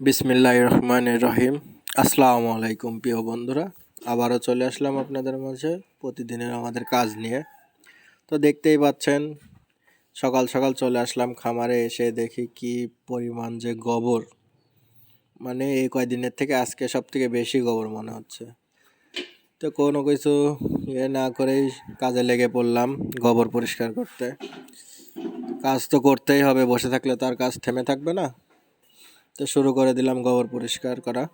বিসমিল্লাহ রহমান রহিম। আসসালামু আলাইকুম, প্রিয় বন্ধুরা। আবারও চলে আসলাম আপনাদের মাঝে প্রতিদিনের আমাদের কাজ নিয়ে। তো দেখতেই পাচ্ছেন, সকাল সকাল চলে আসলাম খামারে, এসে দেখি কি পরিমাণ যে গোবর। মানে এই কয়দিনের থেকে আজকে সব থেকে বেশি গোবর মনে হচ্ছে। তো কোনো কিছু ইয়ে না করেই কাজে লেগে পড়লাম গোবর পরিষ্কার করতে। কাজ তো করতেই হবে, বসে থাকলে তো আর কাজ থেমে থাকবে না। তো শুরু করে দিলাম গোবর পরিষ্কার করা।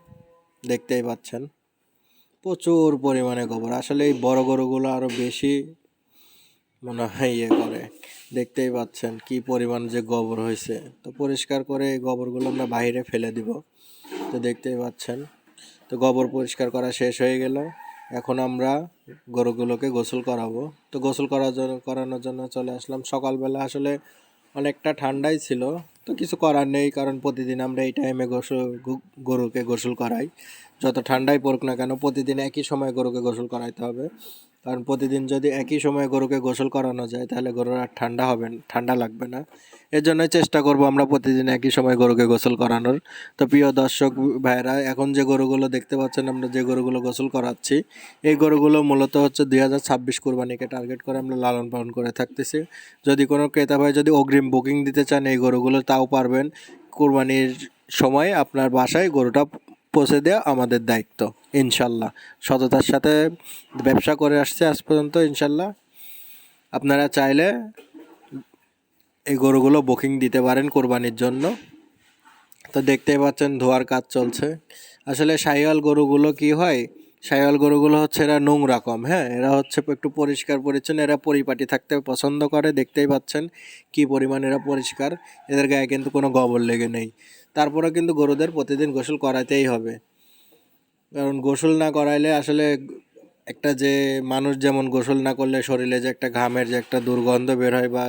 দেখতেই পাচ্ছেন। প্রচুর পরিমাণে গোবর। আসলে এই বড় গরুগুলো আরও বেশি মনে হয় ইয়ে করে। দেখতেই পাচ্ছেন কি পরিমাণ যে গোবর হয়েছে। তো পরিষ্কার করে এই গোবরগুলো আমরা বাইরে ফেলে দিব। তো দেখতেই পাচ্ছেন। তো গোবর পরিষ্কার করা শেষ হয়ে গেল। এখন আমরা গরুগুলোকে গোসল করাবো। তো গোসল করার জন্য, করানোর জন্য চলে আসলাম। সকালবেলা আসলে অনেকটা ঠান্ডাই ছিল। তো কিছু করার নেই কারণ প্রতিদিন আমরা এই টাইমে গোসল গরুকে গোসল করাই। যত ঠান্ডাই পড়ুক না কেন, প্রতিদিন একই সময় গরুকে গোসল করাইতে হবে। কারণ প্রতিদিন যদি একই সময়ে গরুকে গোসল করানো যায়, তাহলে গরুর আর ঠান্ডা হবে ঠান্ডা লাগবে না। এর জন্যই চেষ্টা করব আমরা প্রতিদিন একই সময় গরুকে গোসল করানোর। তো প্রিয় দর্শক ভাইরা এখন যে গরুগুলো দেখতে পাচ্ছেন, আমরা যে গরুগুলো গোসল করাচ্ছি, এই গরুগুলো মূলত হচ্ছে দুই হাজার ছাব্বিশ কোরবানিকে টার্গেট করে আমরা লালন পালন করে থাকতেছি। যদি কোনো ক্রেতা ভাই যদি অগ্রিম বুকিং দিতে চান এই গরুগুলো, তাও পারবেন। কোরবানির সময় আপনার বাসায় গরুটা পৌঁছে দেওয়া আমাদের দায়িত্ব, ইনশাল্লাহ। সততার সাথে ব্যবসা করে আসছে আজ পর্যন্ত, ইনশাল্লাহ। আপনারা চাইলে এই গরুগুলো বুকিং দিতে পারেন কোরবানির জন্য। তো দেখতেই পাচ্ছেন ধোয়ার কাজ চলছে। আসলে সাইওয়াল গরুগুলো কি হয়? সাইওয়াল গরুগুলো হচ্ছে এরা নোংরা কম হ্যাঁ? এরা হচ্ছে একটু পরিষ্কার, পরিচ্ছন্ন, এরা পরিপাটি থাকতে পছন্দ করে। দেখতেই পাচ্ছেন কি পরিমাণ এরা পরিষ্কার। এদের গায়ে কিন্তু কোনো গোবর লেগে নেই। তারপরে কিন্তু গরুদের প্রতিদিন গোসল করাতেই হবে। কারণ গোসল না করাইলে আসলে একটা যে মানুষ যেমন গোসল না করলে শরীরে যে একটা ঘামের যে একটা দুর্গন্ধ বের হয় বা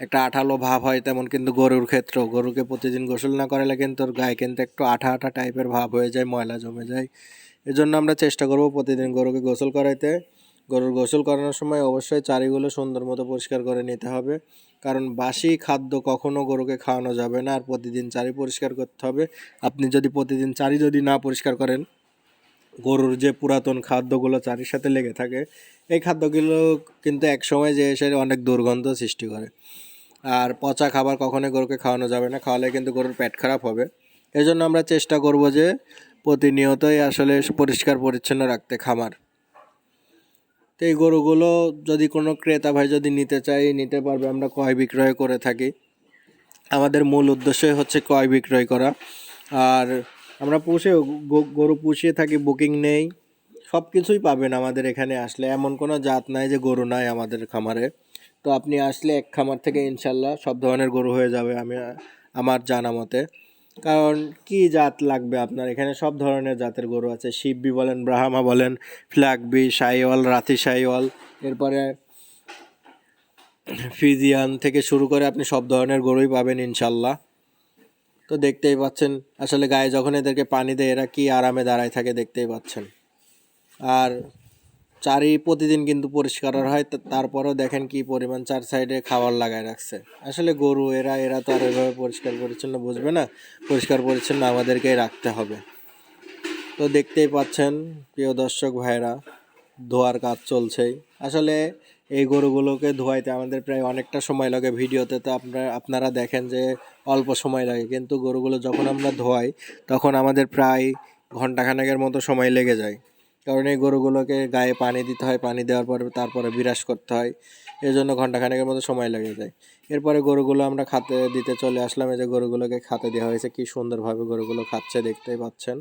একটা আঠালো ভাব হয়, তেমন কিন্তু গরুর ক্ষেত্রেও। গরুকে প্রতিদিন গোসল না করালে কিন্তু ওর গায়ে কিন্তু একটু আঠা আঠা টাইপের ভাব হয়ে যায়, ময়লা জমে যায়। এজন্য আমরা চেষ্টা করব প্রতিদিন গরুকে গোসল করাইতে। গরুর গোসল করানোর সময় অবশ্যই চারিগুলো সুন্দর মতো পরিষ্কার করে নিতে হবে। কারণ বাসি খাদ্য কখনো গরুকে খাওয়ানো যাবে না, আর প্রতিদিন চারি পরিষ্কার করতে হবে। আপনি যদি প্রতিদিন চারি যদি না পরিষ্কার করেন, গরুর যে পুরাতন খাদ্যগুলো চারির সাথে লেগে থাকে, এই খাদ্যগুলো কিন্তু এক সময় যে এসে অনেক দুর্গন্ধ সৃষ্টি করে। আর পচা খাবার কখনোই গরুকে খাওয়ানো যাবে না, খাওয়ালে কিন্তু গরুর পেট খারাপ হবে। এই জন্য আমরা চেষ্টা করব যে প্রতিনিয়তই আসলে পরিষ্কার পরিচ্ছন্ন রাখতে খামার। তো এই গরুগুলো যদি কোনো ক্রেতা ভাই যদি নিতে চাই নিতে পারবে, আমরা ক্রয় বিক্রয় করে থাকি। আমাদের মূল উদ্দেশ্যই হচ্ছে ক্রয় বিক্রয় করা। আর আমরা পুষে গরু পুষিয়ে থাকি, বুকিং নেই সব কিছুই পাবেন আমাদের এখানে আসলে। এমন কোনো জাত নাই যে গরু নাই আমাদের খামারে। তো আপনি আসলে এক খামার থেকে ইনশাল্লাহ সব ধরনের গরু হয়ে যাবে আমি, আমার জানা মতে। কারণ কি জাত লাগবে আপনার? এখানে সব ধরনের জাতের গরু আছে। শিববি বলেন, ব্রাহ্মা বলেন, ফ্ল্যাগবি সাইওয়াল রাতি সাইওয়াল এরপরে ফিজিয়ান থেকে শুরু করে আপনি সব ধরনের গরুই পাবেন ইনশাল্লাহ। তো দেখতেই পাচ্ছেন, আসলে গায়ে যখন এদেরকে পানি দেয়, এরা কি আরামে দাঁড়ায় থাকে দেখতেই পাচ্ছেন। আর চারি প্রতিদিন কিন্তু পরিষ্কার হয় তারপরেও দেখেন কি পরিমাণ চার সাইডে খাবার লাগায় রাখছে। আসলে গরু, এরা এরা তো আর এভাবে পরিষ্কার পরিচ্ছন্ন বুঝবে না, পরিষ্কার পরিচ্ছন্ন আমাদেরকেই রাখতে হবে। তো দেখতেই পাচ্ছেন, প্রিয় দর্শক ভাইরা ধোয়ার কাজ চলছেই। আসলে এই গরুগুলোকে ধোয়াইতে আমাদের প্রায় অনেকটা সময় লাগে ভিডিওতে, তো আপনারা আপনারা দেখেন যে অল্প সময় লাগে। কিন্তু গরুগুলো যখন আমরা ধোয়াই, তখন আমাদের প্রায় ঘন্টাখানেকের মতো সময় লেগে যায়। কারণ এই গরুগুলোকে গায়ে পানি দিতে হয়, পানি দেওয়ার পরে তারপরে বিরাস করতে হয়। এই জন্য ঘন্টাখানেকের মতো সময় লেগে যায়। এরপরে গরুগুলো আমরা খাতে দিতে চলে আসলাম। এই যে গরুগুলোকে খাতে দেওয়া হয়েছে, কি সুন্দরভাবে গরুগুলো খাচ্ছে, দেখতেই পাচ্ছেন।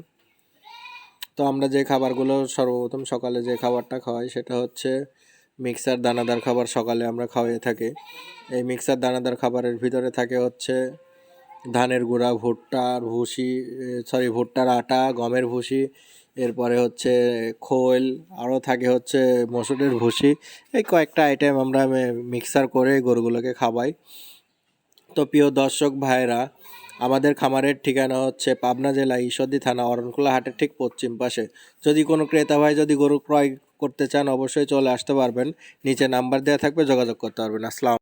তো আমরা যে খাবারগুলো সর্বপ্রথম সকালে যে খাবারটা খাওয়াই, সেটা হচ্ছে মিক্সার দানাদার খাবার সকালে আমরা খাওয়াই থাকি। এই মিক্সার দানাদার খাবারের ভিতরে থাকে হচ্ছে ধানের গুঁড়া ভুট্টার ভুসি সরি ভুট্টার আটা, গমের ভুসি এরপরে হচ্ছে খোল আরও থাকে হচ্ছে মসুরের ভুসি, এই কয়েকটা আইটেম আমরা মিক্সার করে গরুগুলোকে খাওয়াই। তো প্রিয় দর্শক ভাইরা আমাদের খামারের ঠিকানা হচ্ছে পাবনা জেলা ঈশ্বরদী থানা, অরণকুলা হাটের ঠিক পশ্চিম পাশে। যদি কোনো ক্রেতা ভাই যদি গরু ক্রয় করতে চান, অবশ্যই চলে আসতে পারবেন। নিচে নাম্বার দেওয়া থাকবে, যোগাযোগ করতে পারবেন। আসসালাম।